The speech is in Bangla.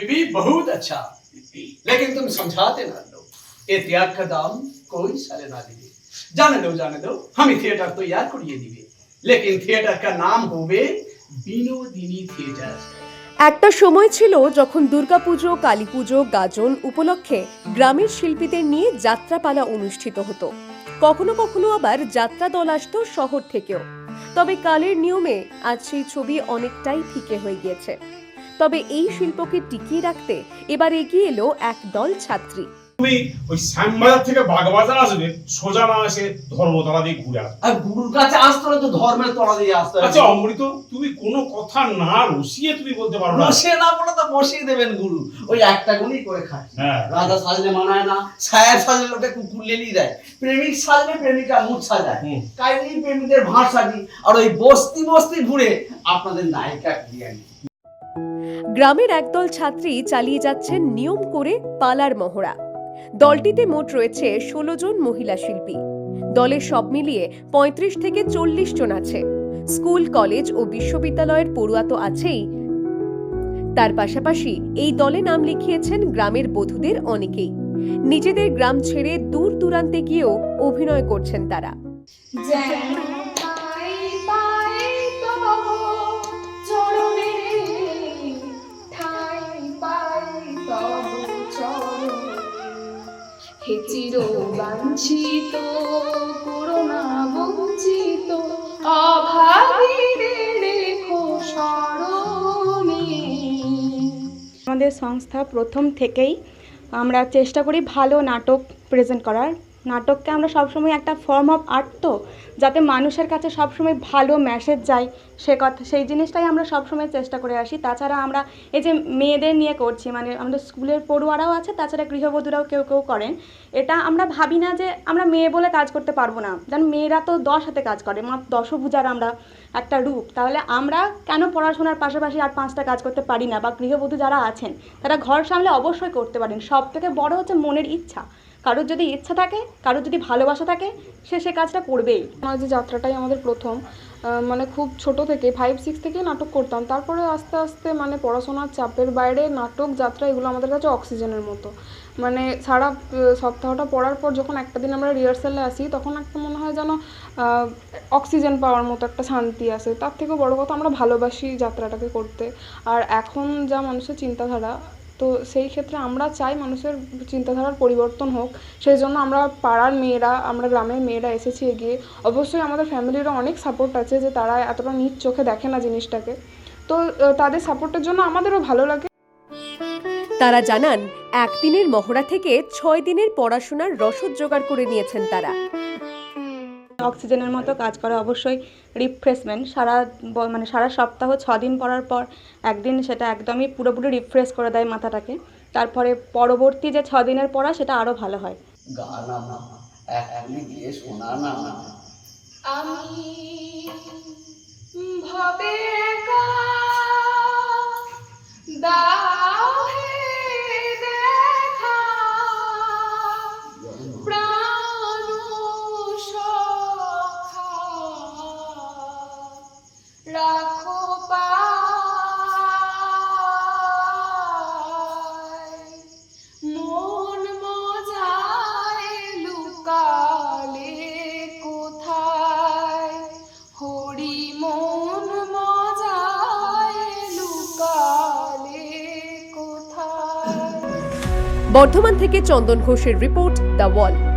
बीबी बहुत अच्छा लेकिन तुम समझाते ना लो ये त्याग का दाम कोई साले ना दिए जाने दो जाने दो हम थिएटर तैयार करिए दिए लेकिन थिएटर का नाम होवे বিনোদিনী থিয়েটার একটা সময় ছিল যখন দুর্গাপুজো কালীপুজো গাজন উপলক্ষে গ্রামের শিল্পীদের নিয়ে যাত্রাপালা অনুষ্ঠিত হতো কখনো কখনো আবার যাত্রা দল আসতো শহর থেকেও তবে কালের নিয়মে আজ সেই ছবি অনেকটাই ফিকে হয়ে গিয়েছে তবে এই শিল্পকে টিকিয়ে রাখতে এবার এগিয়ে এলো এক দল ছাত্রী। তুমি ওই শ্যামবাজার থেকে বাগবাজার আসবে সোজা না এসে ধর্মতলা দিয়ে ঘুরে আসবে। আর গুরুর কাছে আসতে হলে তো ধর্মের তলা দিয়ে আসতে হবে। আচ্ছা অমৃত তুমি কোনো কথা না রসিয়ে তুমি বলতে পারো না। বসিয়ে না বলে তো বসিয়ে দেবেন গুরু। ওই একটা গুলি করে খায়। হ্যাঁ। রাজা সাজলে মানায় না ছায়া সাজলে লোকে কুকুর লেলি দেয়। প্রেমিক সাজলে প্রেমিকা মুখ সাজায়। কাহিনী প্রেমিকদের ভাঁড় সাজি আর ওই বস্তি বস্তি ঘুরে আপনাদের নায়িকা গ্রামের একদল ছাত্রী চালিয়ে যাচ্ছেন নিয়ম করে পালার মহড়া। দলটিতে মোট রয়েছে ষোলো জন মহিলা শিল্পী। দলের সব মিলিয়ে পঁয়ত্রিশ থেকে চল্লিশ জন আছে। স্কুল, কলেজ ও বিশ্ববিদ্যালয়ের পড়ুয়া তো আছেই। তার পাশাপাশি এই দলে নাম লিখিয়েছেন গ্রামের বধূদের অনেকেই। নিজেদের গ্রাম ছেড়ে দূর দূরান্তে গিয়েও অভিনয় করছেন তারা। হে চির বাঞ্ছিত বঞ্চিত আমাদের সংস্থা প্রথম থেকেই আমরা চেষ্টা করি ভালো নাটক প্রেজেন্ট করার। নাটককে আমরা সবসময় একটা ফর্ম অফ আর্ট তো, যাতে মানুষের কাছে সবসময় ভালো মেসেজ যায় সে কথা, সেই জিনিসটাই আমরা সবসময় চেষ্টা করে আসি। তাছাড়া আমরা এই যে মেয়েদের নিয়ে করছি মানে আমাদের স্কুলের পড়ুয়ারাও আছে, তাছাড়া গৃহবধূরাও কেউ কেউ করেন, এটা আমরা ভাবি না যে আমরা মেয়ে বলে কাজ করতে পারব না। যেন মেয়েরা তো দশ হাতে কাজ করে, মা দশভুজার আমরা একটা রূপ। তাহলে আমরা কেন পড়াশোনার পাশাপাশি আর পাঁচটা কাজ করতে পারি না? বা গৃহবধূ যারা আছেন, তারা ঘর সামলে অবশ্যই করতে পারেন। সব থেকে বড় হচ্ছে মনের ইচ্ছা। কারোর যদি ইচ্ছা থাকে, কারোর যদি ভালোবাসা থাকে, সে সে কাজটা করবেই। আমার যে যাত্রাটাই আমাদের প্রথম মানে খুব ছোট থেকে ফাইভ সিক্স থেকে নাটক করতাম। তারপরে আস্তে আস্তে মানে পড়াশোনার চাপের বাইরে নাটক, যাত্রা, এগুলো আমাদের কাছে অক্সিজেনের মতো। মানে সারা সপ্তাহটা পড়ার পর যখন একটা দিন আমরা রিহার্সালে আসি, তখন একটা মনে হয় যেন অক্সিজেন পাওয়ার মতো একটা শান্তি আসে। তার থেকেও বড় কথা, আমরা ভালোবাসি যাত্রাটাকে করতে। আর এখন যা মানুষের চিন্তাধারা তো সেই ক্ষেত্রে আমরা চাই মানুষের চিন্তাধারার পরিবর্তন হোক। সেই জন্য আমরা পাড়ার মেয়েরা, আমরা গ্রামের মেয়েরা এসেছি এগিয়ে। অবশ্যই আমাদের ফ্যামিলিরও অনেক সাপোর্ট আছে যে তারা এতটা নিজ চোখে দেখে না জিনিসটাকে। তো তাদের সাপোর্টের জন্য আমাদেরও ভালো লাগে। তারা জানান, একদিনের মহড়া থেকে ছয় দিনের পড়াশোনার রসদ জোগাড় করে নিয়েছেন তারা। অক্সিজেনের মতো কাজ করে অবশ্যই রিফ্রেশমেন্ট সারা ব- মানে সারা সপ্তাহ ছদিন পরার পড়ার পর একদিন সেটা একদমই পুরোপুরি রিফ্রেশ করে দেয় মাথাটাকে। তারপরে পরবর্তী যে ছদিনের দিনের পড়া সেটা আরও ভালো হয়। গানা না এক গুলি গিয়ে শোনা না। আমি মন মজায় লুকালে কোথায়? লুকালে কোথায়? বর্ধমান থেকে চন্দন ঘোষের রিপোর্ট দ্য ওয়াল।